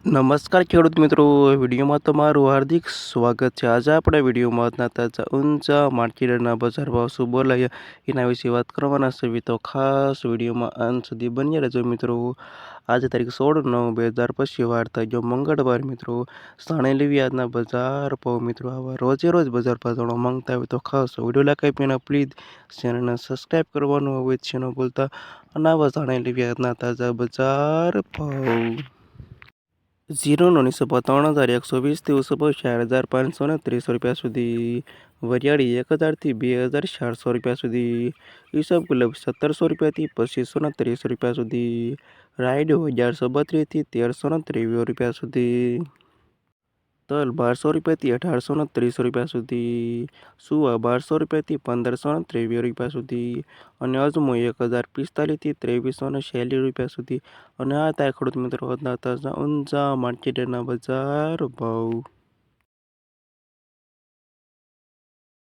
નમસ્કાર ખેડૂત મિત્રો, વિડીયોમાં તમારું હાર્દિક સ્વાગત છે. આજે આપણે વિડીયોમાં તાજા, ઊંચા માર્કેટના બજાર ભાવ શું બોલાયા, એના વિશે વાત કરવાના છે. તો ખાસ વિડીયોમાં અંત સુધી બની રહેજો મિત્રો. આજે તારીખ સોળ નવ બે હજાર પછી વાર થઈ જો મંગળવાર મિત્રો. સાણે લેવી આજના બજાર ભાવ મિત્રો. આવા રોજે રોજ બજાર ભાવ જાણવા માંગતા હોય તો ખાસ વીડિયો લાઈક પહેલાં પ્લીઝ ચેનલને સબસ્ક્રાઈબ કરવાનું હોય છે ન બોલતા અને આવા જાણે લેવી આજના તાજા બજાર ભાવ. ઝીરોનો નિસબો ત્રણ હજાર એકસો વીસથી ઉસબો ચાર હજાર પાંચસો ને ત્રીસ રૂપિયા સુધી. વરિયાળી એક હજારથી બે હજાર ચારસો રૂપિયા સુધી. ઈસબ ગુલાબ સત્તરસો રૂપિયાથી પચીસો ને ત્રીસ રૂપિયા સુધી. રાયડો અગિયારસો બત્રીસથી તેરસો ને ત્રેવીસ રૂપિયા સુધી. તલ બારસો રૂપિયાથી અઢારસો ને ત્રીસ રૂપિયા સુધી, સુવા બારસો રૂપિયાથી પંદરસો ને ત્રેવીસ રૂપિયા સુધી અને અજમો એક હજાર પિસ્તાલીસથી ત્રેવીસો ને છેલ્લી રૂપિયા સુધી. અને આ થાય ખેડૂત મિત્રો તાજા ઊંચા માર્કેટના બજાર ભાવ.